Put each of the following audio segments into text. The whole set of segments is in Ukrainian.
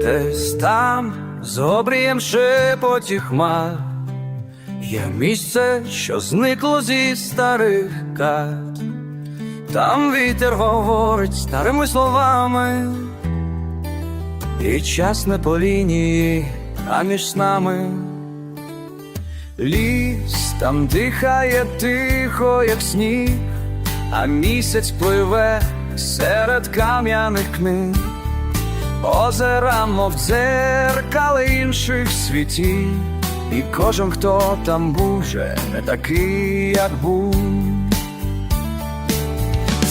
Десь там, з обрієм шепоті хмар, є місце, що зникло зі старих карт. Там вітер говорить старими словами, і час не по лінії, а між нами. Ліс там дихає тихо, як сніг, а місяць пливе серед кам'яних книг. Озера, мов дзеркали інших світів, і кожен, хто там був, не такий, як був.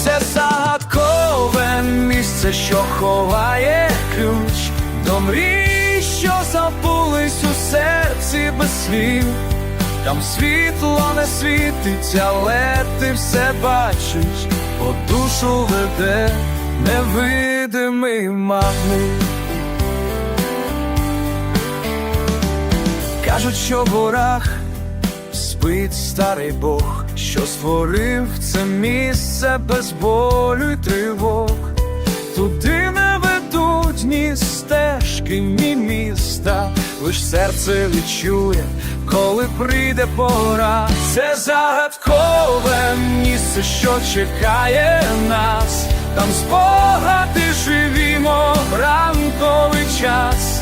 Це загадкове місце, що ховає ключ до мрій, що забулись у серці без слів. Там світло не світить, але ти все бачиш, по душу веде невидимий Кажуть, що в горах спить старий Бог, що створив це місце без болю й тривог. Туди не ведуть ні стежки, ні міста, лиш серце відчує, коли прийде пора. Це загадкове місце, що чекає нас, там спогади живімо ранковий час.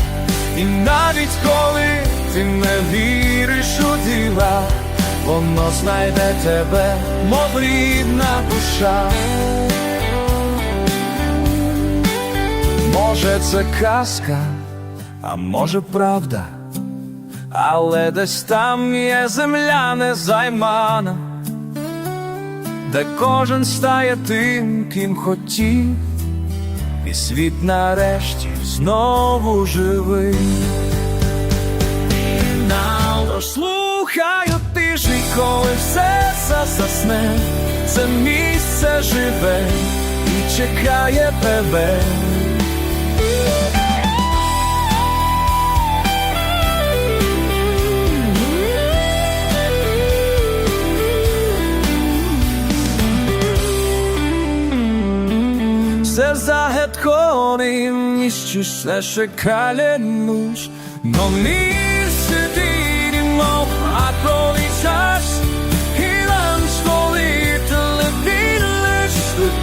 І навіть коли ти не віриш у дива, воно знайде тебе, мов рідна душа. Може, це казка, а може правда, але десь там є земля незаймана, де кожен стає тим, ким хотів, і світ нарешті знову живий. Засне, це місце живе і чекає тебе. Все загадковий місці, все шукає нуш, но місце діймо,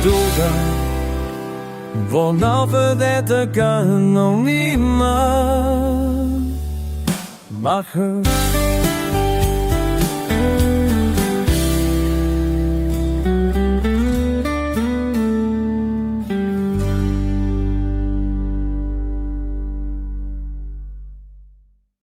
bedoelde. Vanaf het kan nog niemand. Maar